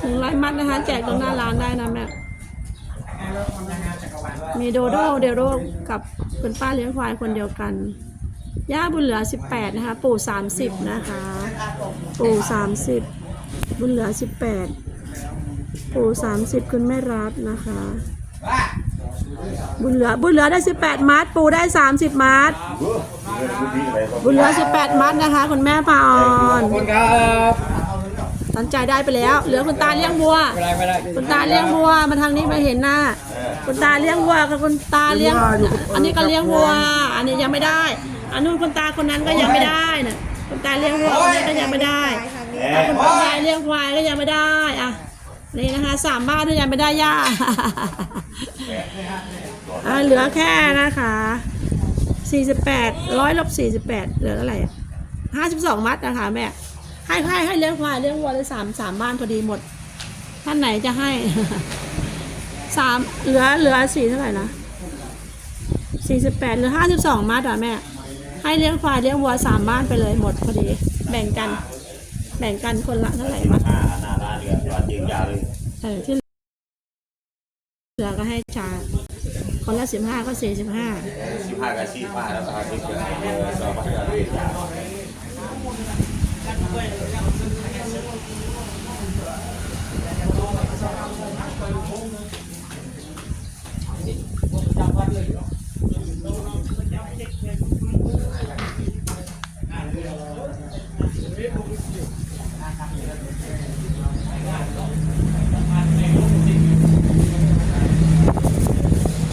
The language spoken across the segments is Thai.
ถุงลายมัดนะคะ แจกตรงหน้าร้านได้นะแม่ มีโดโดเดโดกับคุณป้าเลี้ยงควายคนเดียวกัน ย่าบุญเหลือ 18 นะคะ ปู่ 30 นะคะ ปู่ 30 บุญเหลือ 18 ปู่ 30 คุณแม่รัตนะคะ บุญเหลือบุญเหลือได้ 18 มัด ปู่ได้ 30 มัด บุญเหลือ18 มัดนะคะ คุณแม่พาออนขอบคุณครับตันใจได้ไปแล้ว เหลือคุณตาเลี้ยงวัว ไม่ได้ไม่ได้คุณตาเลี้ยงวัวมาทางนี้มาเห็นหน้า คุณตาเลี้ยงวัวกับคุณตาเลี้ยง อันนี้ก็เลี้ยงวัว อันนี้ยังไม่ได้ อันนู้นคุณตาคนนั้นก็ยังไม่ได้นะคุณตาเลี้ยงวัวคนนี้ก็ยังไม่ได้แต่คุณตาเลี้ยงควายก็ยังไม่ได้อะนี่นะคะสามบ้านที่ยังไม่ได้ย่าอะเหลือแค่นะคะ 48ร้อยลบ48เหลือเท่าไหร่ห้าสิบสองมัดนะคะแม่ ให้ให้ให้เลี้ยงควายเลี้ยงวัวเลยสามสามบ้านพอดีหมด ท่านไหนจะให้สามเหลือเหลือสี่เท่าไหร่นะสี่สิบแปดเหลือห้าสิบสองมัดอะแม่ ให้เลี้ยงควายเลี้ยงวัวสามบ้านไปเลยหมดพอดี แบ่งกัน แบ่งกันคนละเท่าไหร่มัดหน้าหน้าร้านเดือดร้อนจริงยาวเลยเออที่เหลือก็ให้ชา คนละสิบห้าก็สี่สิบห้าสิบห้ากับสี่ห้าแล้วก็อาทิตย์เดียวเออสองพันกับเรียนยาว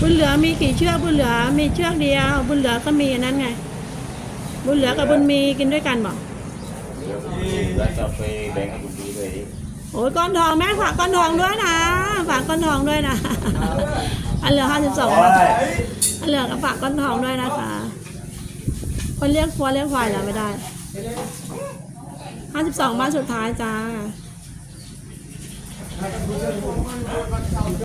บุญเหลือมีกี่เชือกบุญเหลือมีเชือกเดียว บุญเหลือก็มีอันนั้นไง บุญเหลือกับบุญมีกินด้วยกันบอกแล้วจะไปแบ่งให้คุณดีเลยดิโอ้ยก้อนทองแม่ฝากก้อนทองด้วยนะฝากก้อนทองด้วยนะอันเหลือห้าสิบสองอันเหลือก็ฝากก้อนทองด้วยนะคะคนเรียกครัวเรียกควายเหรอไม่ได้ห้าสิบสองบ้านสุดท้ายจ้า